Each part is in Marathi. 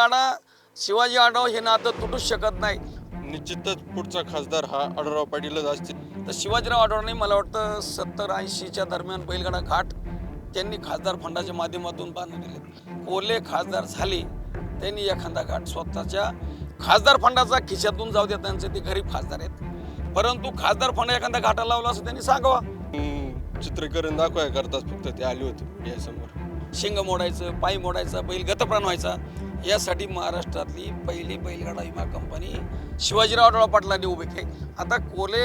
बैलगाडा शिवाजी आढाव हे नातं तुटूच शकत नाही. निश्चितच पुढचा खासदार हा आढळराव पाटीलच असतील. तर शिवाजीराव आढावांनी मला वाटतं सत्तर ऐंशीच्या दरम्यान बैलगाडा घाट त्यांनी खासदार फंडाच्या माध्यमातून बांधून दिले कोल्हे खासदार झाले त्यांनी एखादा घाट स्वतःच्या खासदार फंडाचा खिशातून जाऊ द्या त्यांचे ते गरीब खासदार आहेत. परंतु खासदार फंड एखादा घाटाला लावला असं त्यांनी सांगावा. चित्रीकरण दाखवाय करताच फक्त ते आले होते यासमोर. शिंग मोडायचं पाय मोडायचा बैल गतप्राण व्हायचा. यासाठी महाराष्ट्रातली पहिली बैलगाडा विमा कंपनी शिवाजीराव आढळराव पाटलांनी उभी केली. आता कोले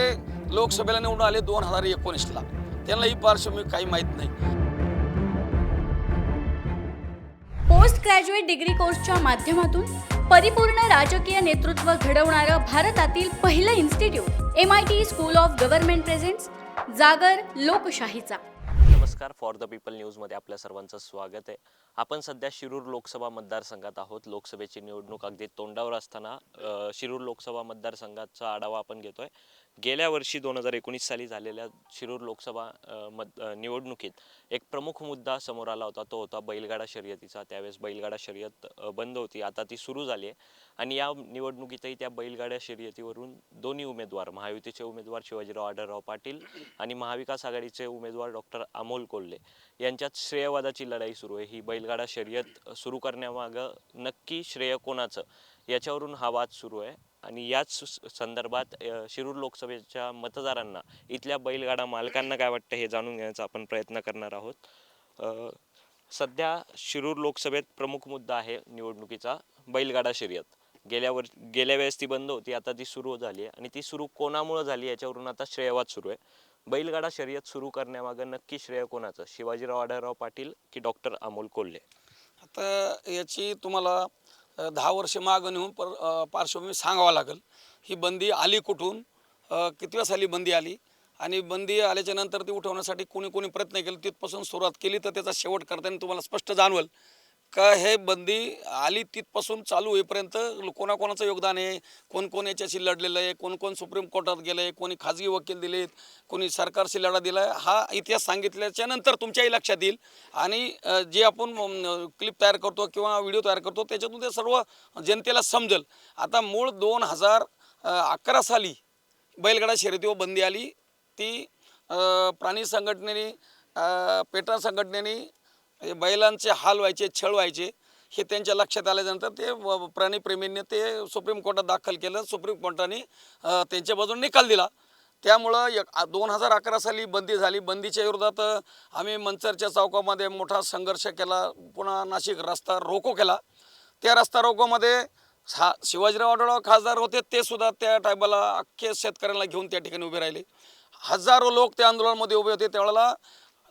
लोकसभेला निवडून आले दोन हजार एकोणीसला. त्यांना ही पार्श्वभूमी काही माहीत नाही. पोस्ट ग्रॅज्युएट डिग्री कोर्सच्या माध्यमातून परिपूर्ण राजकीय नेतृत्व घडवणारं भारतातील पहिलं institute M I T school of government presents जागर लोकशाहीचा. नमस्कार फॉर द पीपल न्यूजमध्ये आपल्या सर्वांचं स्वागत आहे. आपण सध्या शिरूर लोकसभा मतदारसंघात आहोत. लोकसभेची निवडणूक अगदी तोंडावर असताना अ, शिरूर लोकसभा मतदारसंघाचा आढावा आपण घेतोय. गेल्या वर्षी दोन हजार एकोणीस साली झालेल्या शिरूर लोकसभा मत निवडणुकीत एक प्रमुख मुद्दा समोर आला होता तो होता बैलगाडा शर्यतीचा. त्यावेळेस बैलगाडा शर्यत बंद होती. आता ती सुरू झाली आहे. आणि या निवडणुकीतही त्या बैलगाड्या शर्यतीवरून दोन्ही उमेदवार महायुतीचे उमेदवार शिवाजीराव आढळराव पाटील आणि महाविकास आघाडीचे उमेदवार डॉक्टर अमोल कोल्हे यांच्यात श्रेयवादाची लढाई सुरू आहे. ही बैलगाडा शर्यत सुरू करण्यामागं नक्की श्रेय कोणाचं? याच्यावरून हा वाद सुरू आहे. आणि याच संदर्भात शिरूर लोकसभेच्या मतदारांना इथल्या बैलगाडा मालकांना काय वाटतं हे जाणून घेण्याचा आपण प्रयत्न करणार आहोत. सध्या शिरूर लोकसभेत प्रमुख मुद्दा आहे निवडणुकीचा बैलगाडा शर्यत. गेल्या वर गेल्या वेळेस ती बंद होती आता ती सुरू झाली आहे. आणि ती सुरू कोणामुळं झाली याच्यावरून आता श्रेयवाद सुरू आहे. बैलगाडा शर्यत सुरू करण्यामागं नक्की श्रेय कोणाचं? शिवाजीराव आढळराव पाटील की डॉक्टर अमोल कोल्हे? आता याची तुम्हाला दहा वर्ष मागं नेऊन पर पार्श्वभूमी सांगावं लागेल. ही बंदी आली कुठून? किती कितव्या साली बंदी आली? आणि बंदी आल्याच्यानंतर ती उठवण्यासाठी कोणी कोणी प्रयत्न केले? तिथपासून सुरुवात केली तर त्याचा शेवट करताना तुम्हाला स्पष्ट जाणवल. का हे बंदी आली तिथपासून चालू होईपर्यंत कोणाकोणाचं योगदान आहे? कोण कोण याच्याशी लढलेलं आहे? कोण कोण सुप्रीम कोर्टात गेलं आहे कोणी खाजगी वकील दिलेत? कोणी सरकारशी लढा दिला आहे हा इतिहास सांगितल्याच्या नंतर तुमच्याही लक्षात येईल. आणि जे आपण क्लिप तयार करतो किंवा व्हिडिओ तयार करतो त्याच्यातून ते सर्व जनतेला समजेल. आता मूळ दोन हजार अकरा साली बैलगाडा शर्यतीवर बंदी आली. ती प्राणी संघटनेने पेट्रा पेटा संघटनेने म्हणजे बैलांचे हाल व्हायचे छळ व्हायचे हे त्यांच्या लक्षात आल्यानंतर ते व- प्राणीप्रेमींनी ते सुप्रीम कोर्टात दाखल केलं. सुप्रीम कोर्टाने त्यांच्या बाजूने निकाल दिला. त्यामुळं एक दोन हजार अकरा साली बंदी झाली. बंदीच्या विरोधात आम्ही मंचरच्या चौकामध्ये मोठा संघर्ष केला. पुन्हा नाशिक रस्ता रोको केला. त्या रस्ता रोकोमध्ये हा शिवाजीराव आढळराव खासदार होते ते सुद्धा त्या टायमाला अख्खे शेतकऱ्यांना घेऊन त्या ठिकाणी उभे राहिले. हजारो लोक त्या आंदोलनामध्ये उभे होते. त्यावेळेला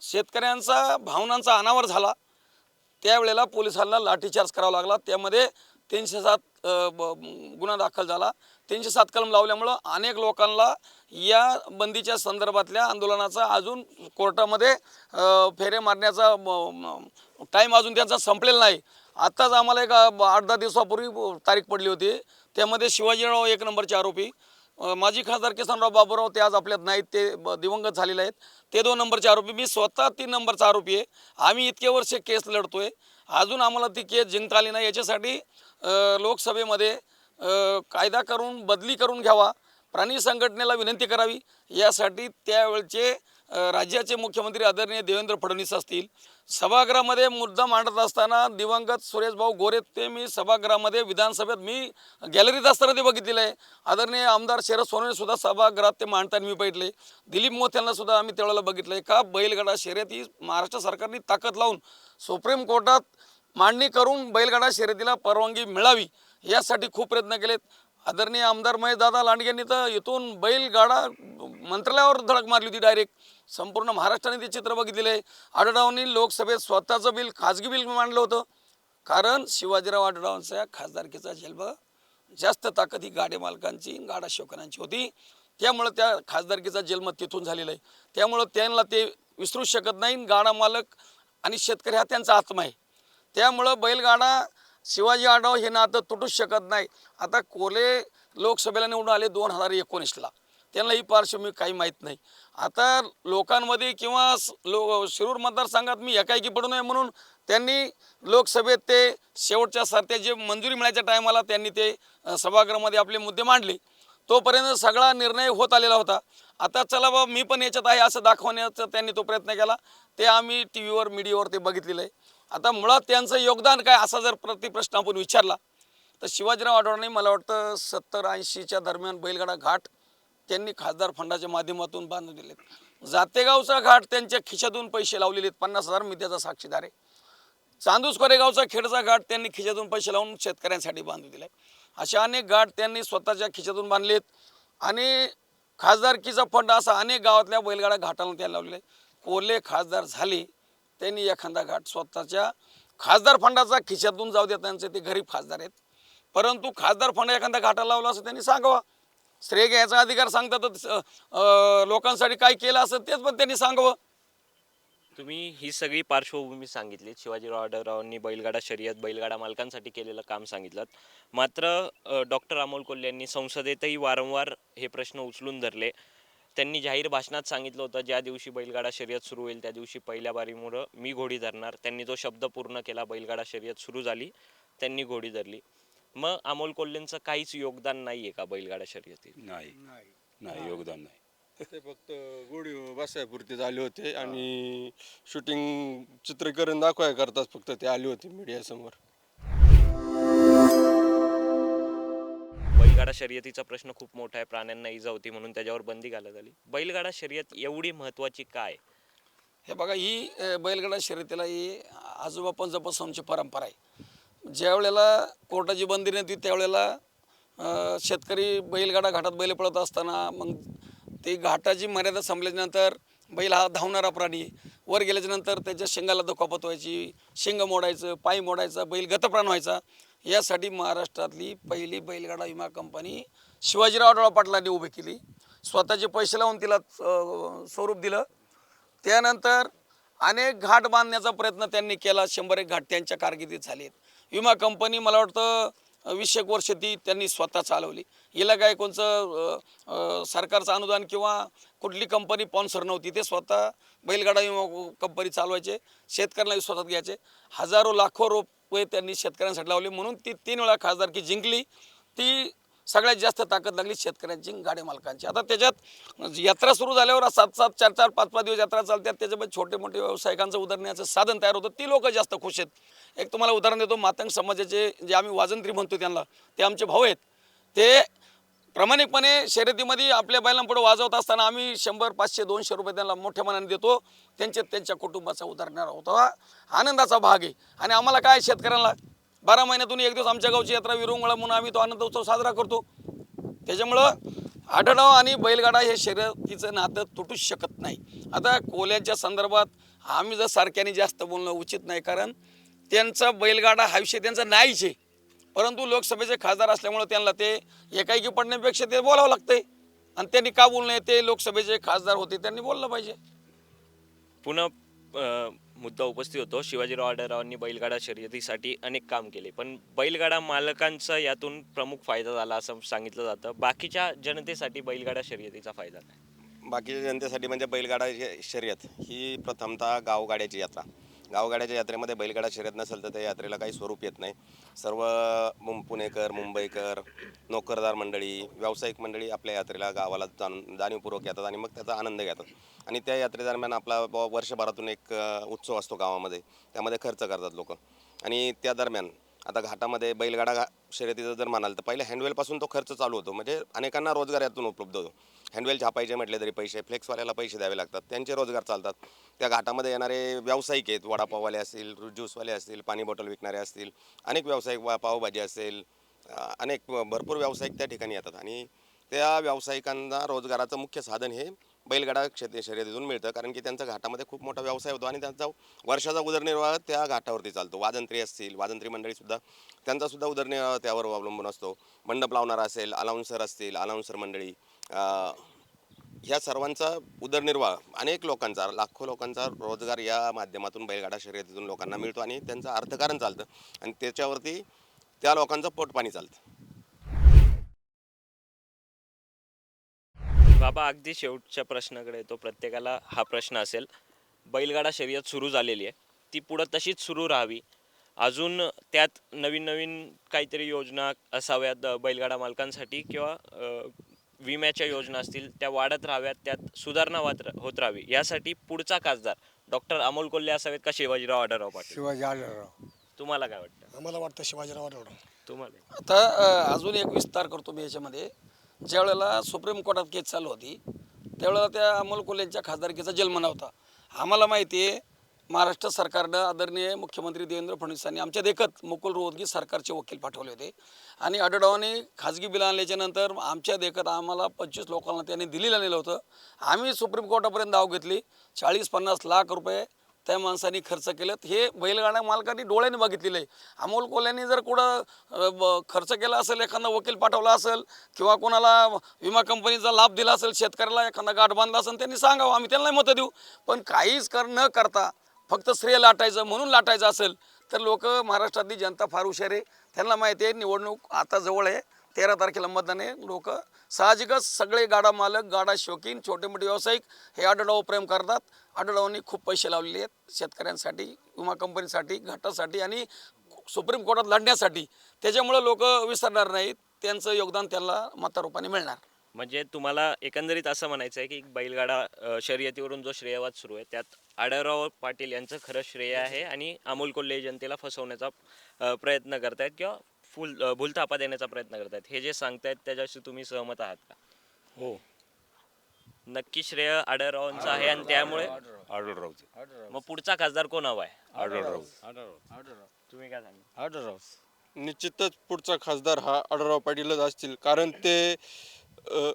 शेतकऱ्यांचा भावनांचा अनावर झाला. त्यावेळेला पोलिसांना लाठीचार्ज करावा लागला. त्यामध्ये तीनशे सात गुन्हा दाखल झाला. तीनशे सात कलम लावल्यामुळं अनेक लोकांना या बंदीच्या संदर्भातल्या आंदोलनाचा अजून कोर्टामध्ये फेरे मारण्याचा टाईम अजून त्यांचा संपलेला नाही. आत्ताच आम्हाला एक आठ दहा दिवसापूर्वी तारीख पडली होती. त्यामध्ये शिवाजीराव एक नंबरचे आरोपी माजी खासदार किसनराव बाबूराव ते आज आपल्यात नाहीत ते दिवंगत झालेले आहेत. ते दोन नंबरचे आरोपी मी स्वतः तीन नंबरचा आरोपी आहे. आम्ही इतके वर्ष केस लढतोय. अजून आम्हाला ती केस जिंकता आली नाही. याच्यासाठी लोकसभेमध्ये कायदा करून बदली करून घ्यावा प्राणी संघटनेला विनंती करावी. यासाठी त्यावेळचे राज्याचे मुख्यमंत्री आदरणीय देवेंद्र फडणवीस असतील सभागृहामध्ये मुद्दा मांडत असताना दिवंगत सुरेशभाऊ गोरे ते मी सभागृहामध्ये विधानसभेत मी गॅलरीत असताना ते बघितलेलं आहे. आदरणीय आमदार शरद सोनवणे सुद्धा सभागृहात ते मांडताना मी बघितले. दिलीप मोत सुद्धा आम्ही त्यावेळेला बघितलं आहे का? बैलगाडा शर्यती महाराष्ट्र सरकारने ताकद लावून सुप्रीम कोर्टात मांडणी करून बैलगाडा शर्यतीला परवानगी मिळावी यासाठी खूप प्रयत्न केलेत. आदरणीय आमदार महेशदादा दादा लांडग्यांनी तर इथून बैलगाडा मंत्रालयावर धडक मारली होती डायरेक्ट संपूर्ण महाराष्ट्राने ते चित्र बघितलेलं. आहे आढळरावांनी लोकसभेत स्वतःचं बिल खाजगी बिल मांडलं होतं. कारण शिवाजीराव आढळरावांच्या खासदारकीचा जन्म जास्त ताकद ही गाडे मालकांची गाडा शोकनांची होती. त्यामुळं त्या खासदारकीचा जन्म तिथून झालेला आहे. त्यामुळं त्यांना ते विसरू शकत नाही. गाडा मालक आणि शेतकरी हा त्यांचा आत्मा आहे. त्यामुळं बैलगाडा शिवाजी आढाव हे नातं तुटूच शकत नाही. आता कोले लोकसभेला निवडून आले दोन हजार एकोणीसला. त्यांना ही पार्श्वभूमी काही माहीत नाही. आता लोकांमध्ये किंवा लो शिरूर मतदारसंघात मी एकाएकी पडू नये म्हणून त्यांनी लोकसभेत ते शेवटच्या सरते जे मंजुरी मिळायच्या टायमाला त्यांनी ते सभागृहामध्ये आपले मुद्दे मांडले. तोपर्यंत सगळा निर्णय होत आलेला होता. आता चला बाबा मी पण याच्यात आहे असं दाखवण्याचा त्यांनी तो प्रयत्न केला. ते आम्ही टी व्हीवर मीडियावर ते बघितलेलं आहे. आता मुळात त्यांचं योगदान काय असा जर प्रतिप्रश्न आपण विचारला तर शिवाजीराव आढळरावांनी मला वाटतं सत्तर ऐंशीच्या दरम्यान बैलगाडा घाट त्यांनी खासदार फंडाच्या माध्यमातून बांधून दिलेत. जातेगावचा घाट त्यांच्या खिशातून पैसे लावलेले आहेत पन्नास हजार मी त्याचा साक्षीदार आहे. चांदूस कोरेगावचा खेडचा घाट त्यांनी खिशातून पैसे लावून शेतकऱ्यांसाठी बांधून दिले असे अनेक घाट त्यांनी स्वतःच्या खिशातून बांधलेत आणि खासदारकीचा फंड असा अनेक गावातल्या बैलगाडा घाटाला त्याला लावलेला आहे. कोल्हे खासदार झाले त्यांनी एखादा घाट स्वतःच्या खासदार फंडाचा खिशातून जाऊ देत त्यांचे ते गरीब खासदार आहेत. परंतु खासदार फंड एखादा घाटाला लावला असं त्यांनी सांगावा. श्रेय घ्यायचा अधिकार सांगतात लोकांसाठी काय केलं असं तेच पण त्यांनी सांगावं. तुम्ही ही सगळी पार्श्वभूमी सांगितली शिवाजीराव आढळरावांनी बैलगाडा शर्यत बैलगाडा मालकांसाठी केलेलं काम सांगितलं. मात्र डॉक्टर अमोल कोल्हे यांनी संसदेतही वारंवार हे प्रश्न उचलून धरले. त्यांनी जाहीर भाषणात सांगितलं होतं ज्या दिवशी बैलगाडा शर्यत सुरू होईल त्या दिवशी पहिल्या बारीमुळं मी घोडी धरणार. त्यांनी जो शब्द पूर्ण केला बैलगाडा शर्यत सुरू झाली त्यांनी घोडी धरली. मग अमोल कोल्हेंचं काहीच योगदान नाही आहे का बैलगाडा शर्यतीत? नाही. नाही. योगदान नाही. ते फक्त गोडी बसायपुरते आले होते आणि शूटिंग चित्रीकरण दाखवाय करताच फक्त ते आले होते मीडियासमोर बैलगाडा शर्यतीचा प्रश्न खूप मोठा आहे. प्राण्यांना इजा होती म्हणून त्याच्यावर बंदी घालत आली. बैलगाडा शर्यत एवढी महत्वाची काय? हे बघा ही बैलगाडा शर्यतीला ही आजोबा पंजापासूनची परंपरा आहे. ज्या वेळेला कोर्टाची बंदी नव्हती त्यावेळेला शेतकरी बैलगाडा घाटात बैल पळत असताना मग ते घाटाची मर्यादा संपल्याच्यानंतर बैल हा धावणारा प्राणी वर गेल्याच्यानंतर त्याच्या शेंगाला दुखापत व्हायची शेंग मोडायचं पाय मोडायचा बैल गतप्राण व्हायचा. यासाठी महाराष्ट्रातली पहिली बैलगाडा विमा कंपनी शिवाजीराव डोळा पाटलांनी उभी केली. स्वतःचे पैसे लावून तिला स्वरूप दिलं. त्यानंतर अनेक घाट बांधण्याचा प्रयत्न त्यांनी केला. शंभर एक घाट त्यांच्या कारकिर्दीत झालेत. विमा कंपनी मला वाटतं वीस एक वर्ष ती त्यांनी स्वतः चालवली. हिला काय कोणचं सरकारचं अनुदान किंवा कुठली कंपनी स्पॉन्सर नव्हती. ते स्वतः बैलगाडा विमा कंपनी चालवायचे शेतकऱ्यांना स्वतः घ्यायचे. हजारो लाखो रुपये त्यांनी शेतकऱ्यांसाठी लावले म्हणून ती तीन वेळा खासदारकी जिंकली. ती सगळ्यात जास्त ताकद लागली शेतकऱ्यांची गाडी मालकांची. आता त्याच्यात यात्रा सुरू झाल्यावर सात सात चार चार पाच पाच दिवस यात्रा चालतात. त्याच्यामध्ये छोटे मोठे व्यावसायिकांचं उदरण्याचं साधन तयार होतं. ती लोक जास्त खुश आहेत. एक तुम्हाला उदाहरण देतो. मातंग समाजाचे जे आम्ही वाजंत्री म्हणतो त्यांना ते आमचे भाऊ आहेत. ते प्रामाणिकपणे शर्यतीमध्ये आपल्या बैलांपुढे वाजवत असताना आम्ही शंभर पाचशे दोनशे रुपये त्यांना मोठ्या मनाने देतो. त्यांचे त्यांच्या कुटुंबाचा उदाहरणार होता. हा आनंदाचा भाग आहे. आणि आम्हाला काय शेतकऱ्यांना बारा महिन्यातून एक दिवस आमच्या गावची यात्रा विरंगुळा म्हणून आम्ही तो आनंद उत्सव साजरा करतो. त्याच्यामुळं आढळराव आणि बैलगाडा हे शर्यतीचं नातं तुटूच शकत नाही. आता कोल्याच्या संदर्भात आम्ही जर सारख्याने जास्त बोलणं उचित नाही कारण त्यांचा बैलगाडा हा विषय त्यांचा नाहीच आहे. परंतु लोकसभेचे खासदार असल्यामुळे त्यांना ते एकाएकी पडण्यापेक्षा ते बोलावं लागतंय. आणि त्यांनी का बोलू नये ते लोकसभेचे खासदार होते त्यांनी बोललं पाहिजे. पुन्हा मुद्दा उपस्थित होतो. शिवाजीराव आढळरावांनी बैलगाडा शर्यतीसाठी अनेक काम केले. पण बैलगाडा मालकांचा यातून प्रमुख फायदा झाला असं सांगितलं जातं. बाकीच्या जनतेसाठी बैलगाडा शर्यतीचा फायदा काय? बाकीच्या जनतेसाठी म्हणजे बैलगाडा शर्यत ही प्रथमतः गावगाड्याची यात्रा. गावगाड्याच्या यात्रेमध्ये बैलगाडा शर्यत नसेल तर त्या यात्रेला काही स्वरूप येत नाही. सर्व मुं पुणेकर मुंबईकर नोकरदार मंडळी व्यावसायिक मंडळी आपल्या यात्रेला गावाला जाणून जाणीवपूर्वक येतात आणि मग त्याचा आनंद घेतात. आणि त्या यात्रेदरम्यान आपला वर्षभरातून एक उत्सव असतो गावामध्ये. त्यामध्ये खर्च करतात लोक. आणि त्या दरम्यान आता घाटामध्ये बैलगाडा घा शर्यतीचं जर म्हणाल तर पहिले हँडवेलपासून तो खर्च चालू होतो. म्हणजे अनेकांना रोजगार यातून उपलब्ध होतो. हँडवेल छापायचे म्हटले तरी पैसे फ्लेक्सवाल्याला पैसे द्यावे लागतात. त्यांचे रोजगार चालतात. त्या घाटामध्ये येणारे व्यावसायिक आहेत. वडापाववाले असतील ज्यूसवाले असतील पाणी बॉटल विकणारे असतील अनेक व्यावसायिक वा- पावभाजी असेल अनेक भरपूर व्यावसायिक त्या ठिकाणी येतात. आणि त्या व्यावसायिकांना रोजगाराचं मुख्य साधन हे बैलगाडा क्षेत्र शर्यतीतून मिळतं. कारण की त्यांचा घाटामध्ये खूप मोठा व्यवसाय होतो आणि त्यांचा वर्षाचा उदरनिर्वाह त्या घाटावरती चालतो. वादंत्री असतील वाजंत्री मंडळीसुद्धा त्यांचासुद्धा उदरनिर्वाह त्यावर अवलंबून असतो. मंडप लावणारा असेल अलाउन्सर असतील अलाउन्सर मंडळी ह्या सर्वांचा उदरनिर्वाह अनेक लोकांचा लाखो लोकांचा रोजगार या माध्यमातून बैलगाडा शर्यतीतून लोकांना मिळतो आणि त्यांचं अर्थकारण चालतं. आणि त्याच्यावरती त्या लोकांचं पोटपाणी चालतं. बाबा अगदी शेवटच्या प्रश्नाकडे येतो. प्रत्येकाला हा प्रश्न असेल. बैलगाडा शर्यत सुरू झालेली आहे. ती पुढं तशीच सुरू राहावी. अजून त्यात नवीन नवीन काहीतरी योजना असाव्यात बैलगाडा मालकांसाठी किंवा विम्याच्या योजना असतील त्या वाढत राहाव्यात त्यात सुधारणा होत होत राहावी. यासाठी पुढचा खासदार डॉक्टर अमोल कोल्हे असावेत का शिवाजीराव आढळराव पाटील? शिवाजी आढळराव. तुम्हाला काय वाटतं? आम्हाला वाटतं शिवाजीराव आढळराव. तुम्हाला? आता अ, अजून एक विस्तार करतो मी याच्यामध्ये. ज्यावेळेला सुप्रीम कोर्टात केस चालू होती त्यावेळेला त्या अमोल कोल्हेंच्या खासदारकीचा जन्म नव्हता. आम्हाला माहिती आहे महाराष्ट्र सरकारनं आदरणीय मुख्यमंत्री देवेंद्र फडणवीसांनी आमच्या देखत मुकुल रोहतगी सरकारचे वकील पाठवले होते. आणि आढळवाने खाजगी बिल आणल्याच्या नंतर आमच्या देखत आम्हाला पंचवीस लोकांना त्यांनी दिलेलं नेलं होतं. आम्ही सुप्रीम कोर्टापर्यंत धाव घेतली. चाळीस पन्नास लाख रुपये त्या माणसाने खर्च केलं हे बैलगाड्या मालकांनी डोळ्याने बघितलेलं आहे. अमोल कोल्ह्यांनी जर कुठं ब- खर्च केला असेल एखादा वकील पाठवला असेल किंवा कोणाला विमा कंपनीचा लाभ दिला असेल शेतकऱ्याला एखादा गाठ बांधला असेल त्यांनी सांगावं आम्ही त्यांना मतं देऊ. पण काहीच कर न करता फक्त श्रेय लाटायचं म्हणून लाटायचं असेल तर लोक महाराष्ट्रातली जनता फार हुशार आहे. त्यांना माहिती आहे निवडणूक आता जवळ आहे. तेरा तारखेला मतदान आहे. लोक साहजिकच सगळे गाडा मालक गाडा शौकीन छोटे मोठे व्यावसायिक हे आडडाव प्रेम करतात. आडडावांनी खूप पैसे लावलेले आहेत शेतकऱ्यांसाठी विमा कंपनीसाठी घाटासाठी आणि सुप्रीम कोर्टात लढण्यासाठी. त्याच्यामुळं लोक विसरणार नाहीत. त्यांचं योगदान त्यांना मतारूपाने मिळणार. म्हणजे तुम्हाला एकंदरीत असं म्हणायचं आहे की बैलगाडा शर्यतीवरून जो श्रेयवाद सुरू आहे त्यात आढळराव पाटील यांचं खरं श्रेय आहे आणि अमोल कोल्हे जनतेला फसवण्याचा प्रयत्न करतायत किंवा फुल भुलथापा देण्याचा प्रयत्न करतायत. हे जे सांगतायत त्याच्याशी तुम्ही सहमत आहात का? हो. नक्की श्रेय आढळरावांचं आहे आणि त्यामुळे? मग पुढचा खासदार कोण हवा आहे? आढळराव. तुम्ही काय सांगा आढळराव. निश्चितच पुढचा खासदार हा आढळराव पाटीलच असतील कारण ते अ,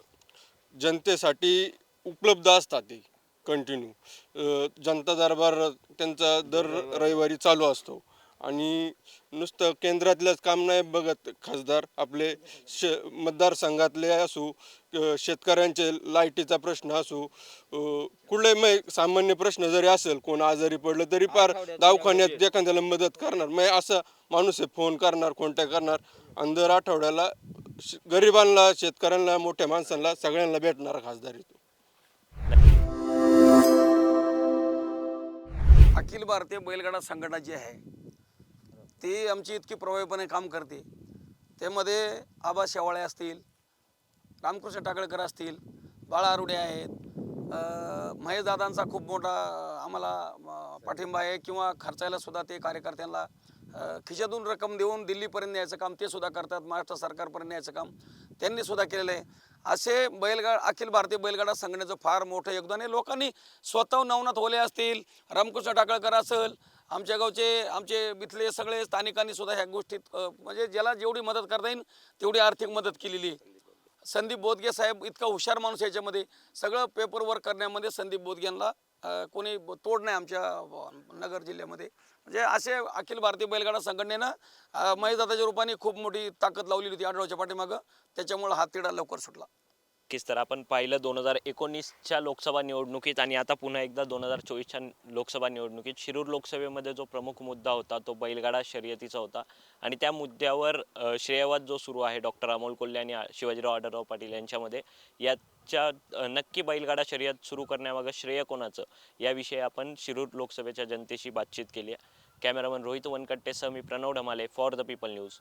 जनतेसाठी उपलब्ध असतात ते कंटिन्यू जनता दरबार त्यांचा दर रविवारी चालू असतो. आणि नुसतं केंद्रातलंच काम नाही बघत खासदार. आपले श मतदारसंघातले असू शेतकऱ्यांचे लाईटीचा प्रश्न असू अ, कुठले मग सामान्य प्रश्न जरी असेल कोण आजारी पडलं तरी फार दवाखान्यात एखाद्याला मदत करणार. मग असं माणूस आहे फोन करणार कॉन्टॅक्ट करणार. आणि दर आठवड्याला श- गरिबांना शेतकऱ्यांना मोठ्या माणसांना सगळ्यांना भेटणारा खासदार येतो अखिल भारतीय बैलगाडा संघटना जी आहे ती आमची इतकी प्रभावीपणे काम करते. त्यामध्ये आबा शेवाळे असतील रामकृष्ण टाकळकर असतील बाळा आरुडे आहेत महेश दादांचा खूप मोठा आम्हाला पाठिंबा आहे किंवा खर्चायला सुद्धा ते कार्यकर्त्यांना खिशातून रक्कम देऊन दिल्लीपर्यंत न्यायचं काम ते सुद्धा करतात महाराष्ट्र सरकारपर्यंत न्यायचं काम त्यांनी सुद्धा केलेलं आहे. असे बैलगाड अखिल भारतीय बैलगाडा संघटनेचं फार मोठं योगदान आहे. लोकांनी स्वतः नवनाथ होले असतील रामकृष्ण टाकळकर असेल आमच्या गावचे आमचे इथले सगळे स्थानिकांनी सुद्धा ह्या गोष्टीत म्हणजे ज्याला जेवढी मदत करता येईल तेवढी आर्थिक मदत केलेली संदीप बोदगे साहेब इतका हुशार माणूस याच्यामध्ये. सगळं पेपर वर्क करण्यामध्ये संदीप बोदगेंना कोणी तोड नाही आमच्या नगर जिल्ह्यामध्ये. म्हणजे असे अखिल भारतीय बैलगाडा संघटनेनं महेशदाताच्या रूपाने खूप मोठी ताकद लावलेली होती आढळच्या पाठीमागं. त्याच्यामुळं हा तिढा लवकर सुटला. नक्कीच. तर आपण पाहिलं दोन हजार एकोणीसच्या लोकसभा निवडणुकीत आणि आता पुन्हा एकदा दोन हजार चोवीसच्या लोकसभा निवडणुकीत शिरूर लोकसभेमध्ये जो प्रमुख मुद्दा होता तो बैलगाडा शर्यतीचा होता. आणि त्या मुद्द्यावर श्रेयवाद जो सुरू आहे डॉक्टर अमोल कोल्हे आणि शिवाजीराव आढळराव पाटील यांच्यामध्ये याच्या नक्की बैलगाडा शर्यत सुरू करण्यामागं श्रेय कोणाचं? याविषयी आपण शिरूर लोकसभेच्या जनतेशी बातचीत केली आहे. कॅमेरामन रोहित वनकट्टेसह मी Pranav Dhamale for the people news.